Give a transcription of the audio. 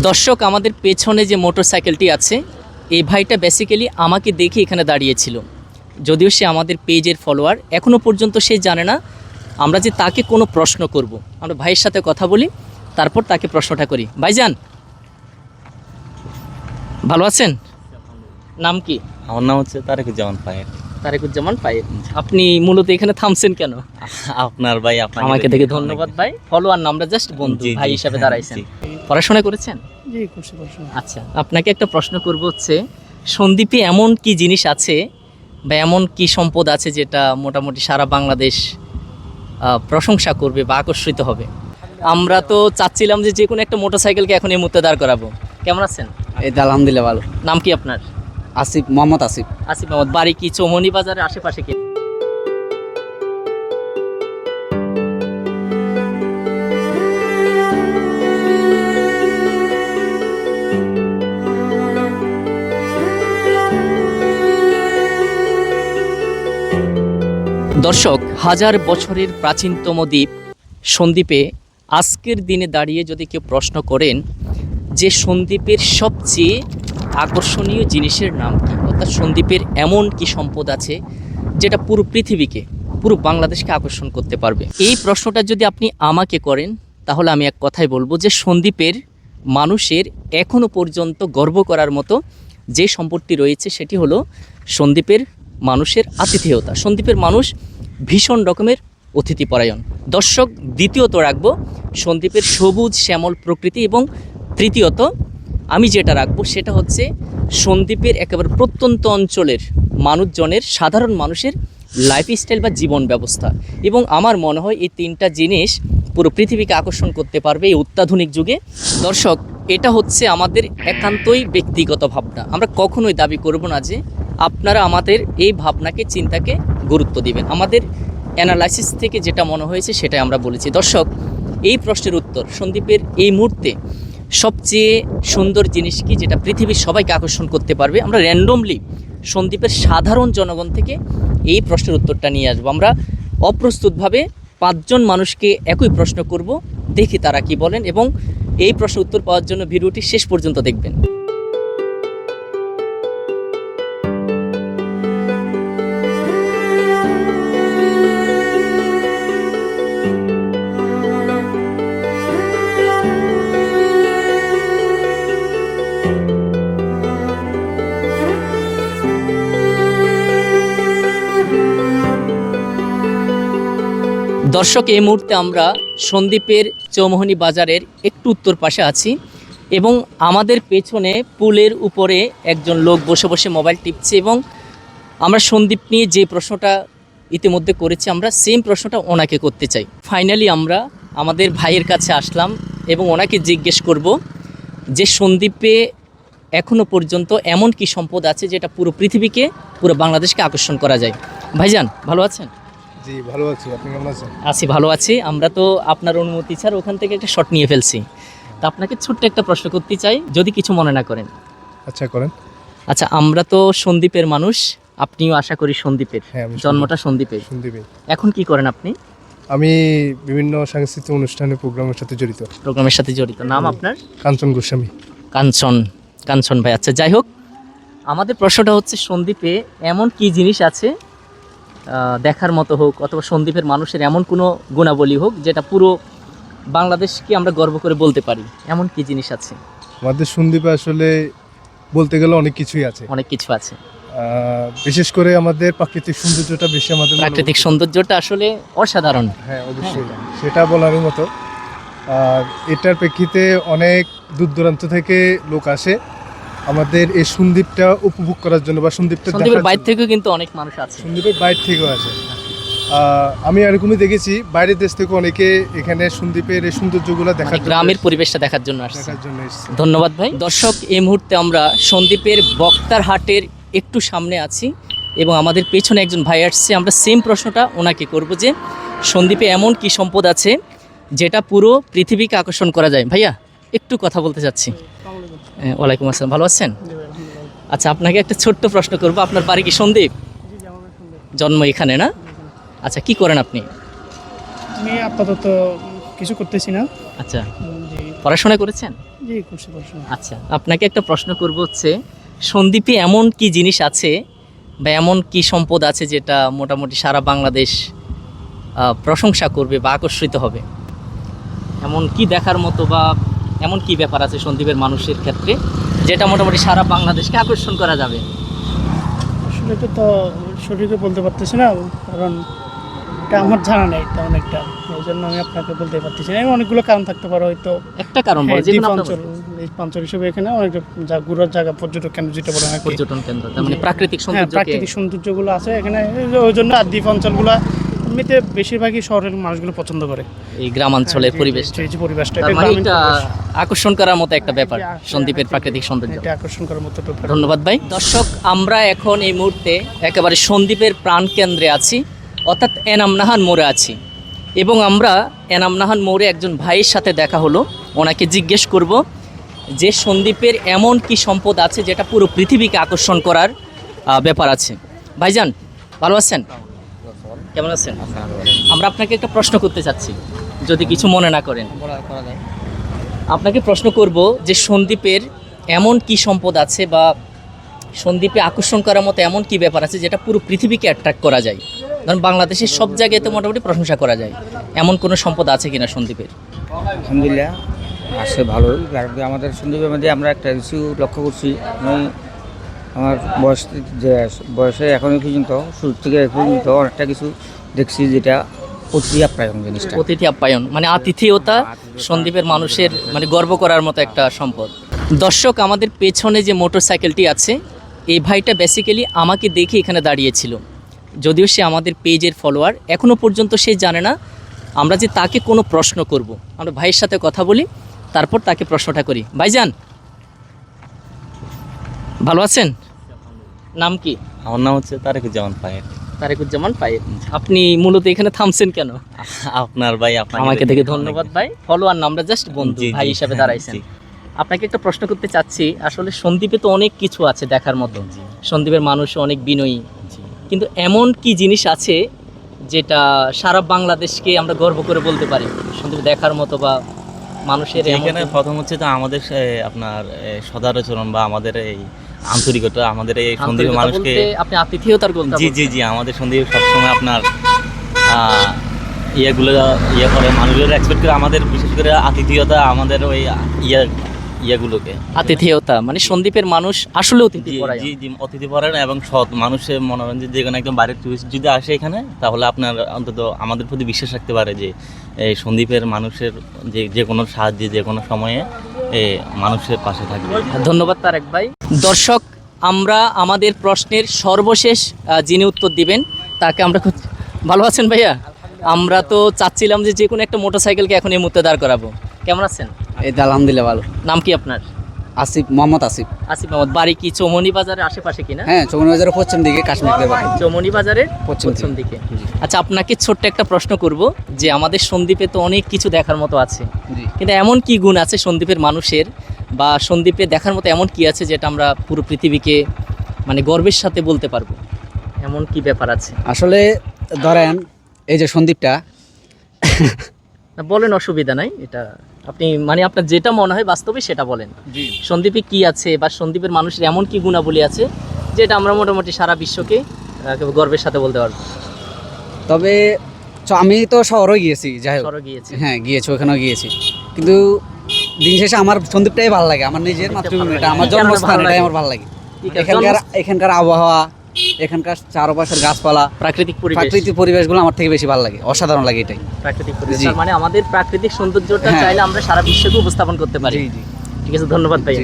দর্শক, আমাদের পেছনে যে মোটরসাইকেলটি আছে, এই ভাইটা বেসিক্যালি আমাকে দেখে এখানে দাঁড়িয়েছিল। যদিও সে আমাদের পেজের ফলোয়ার এখনও পর্যন্ত সে জানে না আমরা যে তাকে কোনো প্রশ্ন করব। আমরা ভাইয়ের সাথে কথা বলি, তারপর তাকে প্রশ্নটা করি। ভাইজান! ভালো আছেন? নাম কি? আমার নাম হচ্ছে তারেকুজ্জামান পায়ের তারেকুজ্জামান পায়ের আপনি মূলত এখানে থামছেন কেন? আপনার ভাই আপনাকে আমাকে দেখে ধন্যবাদ ভাই। ফলোয়ার না আমরা জাস্ট বন্ধু ভাই হিসাবে দাঁড়াইছেন। পড়াশোনা করেছেন? জি করছি পড়াশোনা আচ্ছা আপনাকে একটা প্রশ্ন করব হচ্ছে সন্দ্বীপে এমন কি জিনিস আছে বা এমন কি সম্পদ আছে যেটা মোটামুটি সারা বাংলাদেশ আহ, প্রশংসা করবে বা আকর্ষিত হবে? আমরা তো চাচ্ছিলাম যে যে কোনো একটা মোটরসাইকেলকে এখন এই মুহূর্তে দাঁড় করাবো। কেমন আছেন? এই তো আলহামদুলিল্লাহ ভালো। নাম কি আপনার? আসিফ, মোহাম্মদ আসিফ। আসিফ আহমদ বাড়ি কি চৌমনি বাজারের আশেপাশে কি? দর্শক, হাজার বছরের প্রাচীনতম দ্বীপ সন্দ্বীপে আজকের দিনে দাঁড়িয়ে যদি কেউ প্রশ্ন করেন যে সন্দ্বীপের সবচেয়ে আকর্ষণীয় জিনিসের নাম, অর্থাৎ সন্দ্বীপের এমন কি সম্পদ আছে যেটা পুরো পৃথিবীকে, পুরো বাংলাদেশকে আকর্ষণ করতে পারবে? এই প্রশ্নটা যদি আপনি আমাকে করেন, তাহলে আমি এক কথাই বলব যে সন্দ্বীপের মানুষের এখনও পর্যন্ত গর্ব করার মতো যে সম্পদটি রয়েছে, সেটি হলো সন্দ্বীপের মানুষের আতিথেয়তা। সন্দ্বীপের মানুষ ভীষণ রকমের অতিথিপরায়ণ দর্শক, দ্বিতীয়ত রাখব সন্দ্বীপের সবুজ, শ্যামল প্রকৃতি এবং তৃতীয়ত আমি যেটা রাখব সেটা হচ্ছে সন্দ্বীপের একেবারে প্রত্যন্ত অঞ্চলের মানুষজনের, সাধারণ মানুষের লাইফস্টাইল বা জীবন ব্যবস্থা। এবং আমার মনে হয় এই তিনটা জিনিস পুরো পৃথিবীকে আকর্ষণ করতে পারবে এই অত্যাধুনিক যুগে। দর্শক, এটা হচ্ছে আমাদের একান্তই ব্যক্তিগত ভাবনা। আমরা কখনোই দাবি করব না যে আপনারা আমাদের এই ভাবনাকে, চিন্তাকে গুরুত্ব দিবেন। আমাদের অ্যানালাইসিস থেকে যেটা মনে হয়েছে সেটাই আমরা বলেছি। দর্শক, এই প্রশ্নের উত্তর সন্দীপের এই মুহূর্তে সবচেয়ে সুন্দর জিনিস কি? যেটা পৃথিবীর সবাইকে আকর্ষণ করতে পারবে। আমরা র্যান্ডমলি সন্দীপের সাধারণ জনগণ থেকে এই প্রশ্নের উত্তরটা নিয়ে আসব। আমরা অপ্রস্তুতভাবে পাঁচজন মানুষকে একই প্রশ্ন করব। দেখি তারা কি বলেন এবং এই প্রশ্নের উত্তর পাওয়ার জন্য ভিডিওটি শেষ পর্যন্ত দেখবেন। দর্শক, এই মুহূর্তে আমরা সন্দ্বীপের চৌমোহনী বাজারের একটু উত্তর পাশে আছি এবং আমাদের পেছনে পুলের উপরে একজন লোক বসে বসে মোবাইল টিপছে এবং আমরা সন্দীপ নিয়ে যে প্রশ্নটা ইতিমধ্যে করেছি, আমরা সেম প্রশ্নটা ওনাকে করতে চাই। ফাইনালি আমরা আমাদের ভাইয়ের কাছে আসলাম এবং ওনাকে জিজ্ঞেস করব যে সন্দ্বীপে এখনও পর্যন্ত এমন কি সম্পদ আছে যেটা পুরো পৃথিবীকে, পুরো বাংলাদেশকে আকর্ষণ করা যায়? ভাইজান, ভালো আছেন? জি ভালো আছি। আপনি কেমন আছেন? আছি ভালো আছি। আমরা তো আপনার অনুমতি ছাড়া ওখান থেকে একটা শট নিয়ে ফেলছি। তা আপনাকে ছোট্ট একটা প্রশ্ন করতে চাই যদি কিছু মনে না করেন। আচ্ছা করেন। আচ্ছা আমরা তো সন্দ্বীপের মানুষ আপনিও আশা করি সন্দ্বীপের হ্যাঁ জন্মটা সন্দ্বীপের শুনতে এখন কি করেন আপনি? আমি বিভিন্ন সাংস্কৃতিক অনুষ্ঠানে প্রোগ্রামের সাথে জড়িত। প্রোগ্রামের সাথে জড়িত। নাম আপনার? কাঞ্চন গোস্বামী। কাঞ্চন কাঞ্চন ভাই। আচ্ছা যাই হোক আমাদের প্রশ্নটা হচ্ছে সন্দ্বীপে এমন কি জিনিস আছে দেখার মতো হোক অথবা সন্দ্বীপের মানুষের এমন কোনো গুণাবলী হোক যেটা পুরো বাংলাদেশকে আমরা গর্ব করে বলতে পারি। এমন কি জিনিস আছে? আমাদের সন্দ্বীপে আসলে বলতে গেলে অনেক কিছুই আছে। অনেক কিছু আছে। আহ, বিশেষ করে আমাদের প্রাকৃতিক সৌন্দর্যটা বেশি আমাদের মনে প্রাকৃতিক সৌন্দর্যটা আসলে অসাধারণ। হ্যাঁ অবশ্যই। সেটা বলারই মতো। আর এটার প্রেক্ষিতে অনেক দূর দূরান্ত থেকে লোক আসে। আমাদের এই সন্দ্বীপটা উপভোগ করার জন্য বা সন্দীপটা সন্দীপের বাইরে। থেকেও কিন্তু অনেক মানুষ আছে। সন্দীপের বাইরে থেকেও আছে। আমি এরকমই দেখেছি বাইরের দেশ থেকে অনেকে এখানে সন্দীপের এই সৌন্দর্যগুলো মানে দেখার গ্রামের পরিবেশটা দেখার জন্য আসছে। দেখার জন্য এসেছে। ধন্যবাদ ভাই। দর্শক এই মুহূর্তে আমরা সন্দ্বীপের বক্তার হাটের একটু সামনে আছি এবং আমাদের পেছনে একজন ভাই আসছে। আমরা সেম প্রশ্নটা ওনাকে করব যে সন্দ্বীপে এমন কি সম্পদ আছে যেটা পুরো পৃথিবীকে আকর্ষণ করা যায়? ভাইয়া একটু কথা বলতে চাচ্ছি। ওয়ালাইকুম আসসালাম। ভালো আছেন? আচ্ছা আপনাকে একটা ছোট্ট প্রশ্ন করব। আপনার বাড়ি কি সন্দীপ? জন্ম এখানে না? আচ্ছা কি করেন আপনি? আমি আপাতত কিছু করতেছি না। আচ্ছা। পড়াশোনা করেছেন? জি করছি পড়াশোনা। আচ্ছা আপনাকে একটা প্রশ্ন করব হচ্ছে সন্দ্বীপে এমন কি জিনিস আছে বা এমন কি সম্পদ আছে যেটা মোটামুটি সারা বাংলাদেশ প্রশংসা করবে বা আকর্ষিত হবে? এমন কি দেখার মতো বা এমন কি ব্যাপার আছে সন্দ্বীপের মানুষের ক্ষেত্রে যেটা মোটামুটি সারা বাংলাদেশকে আকর্ষণ করা যাবে? আসলে এটা তো সঠিকই বলতে পারতেছি না কারণ এটা আমার জানা নেই তেমন একটা এই জন্য আমি আপনাকে বলতে পারতেছি না। অনেকগুলো কারণ থাকতে পারে হয়তো। একটা কারণ বলে হ্যাঁ, অঞ্চল এই অঞ্চল হিসেবে এখানে অনেক যা ঘুরার জায়গা পর্যটক কেন্দ্র যেটা বলে নাকি। পর্যটন কেন্দ্র মানে প্রাকৃতিক সৌন্দর্য সৌন্দর্যকে প্রাকৃতিক সৌন্দর্যগুলো আছে এখানে ওই জন্য আর দ্বীপ অঞ্চলগুলো এমনিতে বেশিরভাগই শহরের মানুষগুলো পছন্দ করে। এই গ্রামাঞ্চলের হ্যাঁ, পরিবেশ পরিবেশটা মানে গ্রামীণ এটা পরিবেশ। আকর্ষণ করার মতো একটা ব্যাপার হ্যাঁ, প্রাকৃতিক সৌন্দর্য। আকর্ষণ করার মতো ব্যাপার। ধন্যবাদ ভাই। দর্শক আমরা এখন এই মুহূর্তে একেবারে সন্দ্বীপের প্রাণ কেন্দ্রে আছি অর্থাৎ এনামনাহান মোড়ে আছি। এবং আমরা এনামনাহান মোড়ে একজন ভাইয়ের সাথে দেখা হলো ওনাকে জিজ্ঞেস করব যে সন্দ্বীপের এমন কি সম্পদ আছে যেটা পুরো পৃথিবীকে আকর্ষণ করার ব্যাপার আছে। ভাইজান ভালো আছেন? কেমন আছেন? আমরা আপনাকে একটা প্রশ্ন করতে চাচ্ছি যদি কিছু মনে না করেন। আপনাকে প্রশ্ন করব যে সন্দ্বীপের এমন কি সম্পদ আছে বা সন্দ্বীপে আকর্ষণ করার মতো এমন কি ব্যাপার আছে যেটা পুরো পৃথিবীকে অ্যাট্রাক্ট করা যায়? কারণ বাংলাদেশের সব জায়গায় তো মোটামুটি প্রশংসা করা যায়। এমন কোনো সম্পদ আছে কিনা সন্দ্বীপের আলহামদুলিল্লাহ আছে ভালো কারণ আমাদের সন্দীপের মধ্যে আমরা একটা কিছু লক্ষ্য করছি। আমার বয়স যে বয়সে এখনও পর্যন্ত শুরু থেকে এখন পর্যন্ত অনেকটা কিছু দেখছি যেটা অতি আপ্যায়ন জিনিসটা। অতিথি আপ্যায়ন মানে আতিথেয়তা সন্দ্বীপের মানুষের মানে গর্ব করার মতো একটা সম্পদ। দর্শক আমাদের পেছনে যে মোটরসাইকেলটি আছে এই ভাইটা বেসিক্যালি আমাকে দেখে এখানে দাঁড়িয়েছিল। যদিও সে আমাদের পেজের ফলোয়ার এখনও পর্যন্ত সে জানে না আমরা যে তাকে কোনো প্রশ্ন করব। আমরা ভাইয়ের সাথে কথা বলি তারপর তাকে প্রশ্নটা করি। ভাইজান ভালো আছেন? নাম কি? আমার নাম হচ্ছে তারেকুজ্জামান পায়ের তারেকুজ্জামান পায়ে আপনি মূলত এখানে থামছেন কেন? আপনার ভাই আপনাকে আমাকে দেখে ধন্যবাদ ভাই। ফলোয়ার নামটা জাস্ট বন্ধু ভাই হিসাবে হ্যাঁ, দাঁড়াইছেন। আপনাকে একটা প্রশ্ন করতে চাচ্ছি। আসলে সন্দ্বীপে তো অনেক কিছু আছে দেখার মতো। জি, সন্দ্বীপের মানুষ অনেক বিনয়ী। কিন্তু এমন কি জিনিস আছে যেটা সারা বাংলাদেশকে আমরা গর্ব করে বলতে পারি? সন্দীপ দেখার মতো বা মানুষের এখানে প্রথম হচ্ছে তো আমাদের আপনার এ, সদাচরণ বা আমাদের এই আন্তরিকতা আমাদের এই সন্দীপ মানুষকে আপনি আতিথেয়তার কথা জি জি জি আমাদের সন্দীপ সবসময় আপনার ইয়েগুলো ইয়ে করে মানুষগুলো এক্সপেক্ট করে আমাদের বিশেষ করে আতিথেয়তা আমাদের ওই ইয়ে ইয়েগুলোকে। আতিথেয়তা মানে সন্দ্বীপের মানুষ আসলে অতিথি জি। জি অতিথি পরায়ণ এবং সৎ মানুষের মনোরঞ্জন যে কোনো একদম বাইরের টুরিস্ট যদি আসে এখানে তাহলে আপনার অন্তত আমাদের প্রতি বিশ্বাস রাখতে পারে যে এই সন্দীপের মানুষের যে যে কোনো সাহায্যে যে কোনো সময়ে এ, মানুষের পাশে থাকবে। ধন্যবাদ তারেক ভাই। দর্শক আমরা আমাদের প্রশ্নের সর্বশেষ যিনি উত্তর দিবেন তাকে আমরা খুব- ভালো আছেন ভাইয়া? আমরা তো চাচ্ছিলাম যে যে কোনো একটা মোটরসাইকেলকে এখন এই মুহূর্তে দাঁড় করাবো। কেমন আছেন? এই তো আলহামদুলিল্লাহ ভালো। নাম কি আপনার? আসিফ মোহাম্মদ আসিফ। আসিফ মোহাম্মদ বাড়ি কি চৌমনি বাজারের আশেপাশে কিনা? হ্যাঁ চৌমনি বাজারের পশ্চিম দিকে কাশ্মীর চৌমনি বাজারের পশ্চিম পশ্চিম দিকে। আচ্ছা আপনাকে ছোট্ট একটা প্রশ্ন করব যে আমাদের সন্দ্বীপে তো অনেক কিছু দেখার মতো আছে। কিন্তু এমন কি গুণ আছে সন্দ্বীপের মানুষের বা সন্দ্বীপে দেখার মতো এমন কি আছে যেটা আমরা পুরো পৃথিবীকে মানে গর্বের সাথে বলতে পারব? এমন কি ব্যাপার আছে? আসলে ধরেন এই যে সন্দীপটা বলেন অসুবিধা নাই এটা আপনি মানে আপনার যেটা মনে হয় বাস্তবে সেটা বলেন। জি। সন্দ্বীপে কি আছে বা সন্দ্বীপের মানুষের এমন কি গুণাবলী আছে যেটা আমরা মোটামুটি সারা বিশ্বকে গর্বের সাথে বলতে পারব? তবে আমি তো শহরও গিয়েছি যাই হোক। গিয়েছে হ্যাঁ গিয়েছি ওখানেও গিয়েছি। কিন্তু দিন শেষে আমার সন্দীপটাই ভালো লাগে আমার নিজের মাতৃভূমি এটা আমার জন্মস্থান এটাই আমার ভালো লাগে। এখানকার এখানকার আবহাওয়া এখানকার চারপাশের গাছপালা প্রাকৃতিক পরিবেশ। প্রাকৃতিক পরিবেশগুলো আমার থেকে বেশি ভালো লাগে অসাধারণ লাগে এটাই। প্রাকৃতিক পরিবেশ। মানে আমাদের প্রাকৃতিক সৌন্দর্যটা হ্যাঁ। চাইলে আমরা সারা বিশ্বকে উপস্থাপন করতে পারি। ঠিক আছে ধন্যবাদ ভাই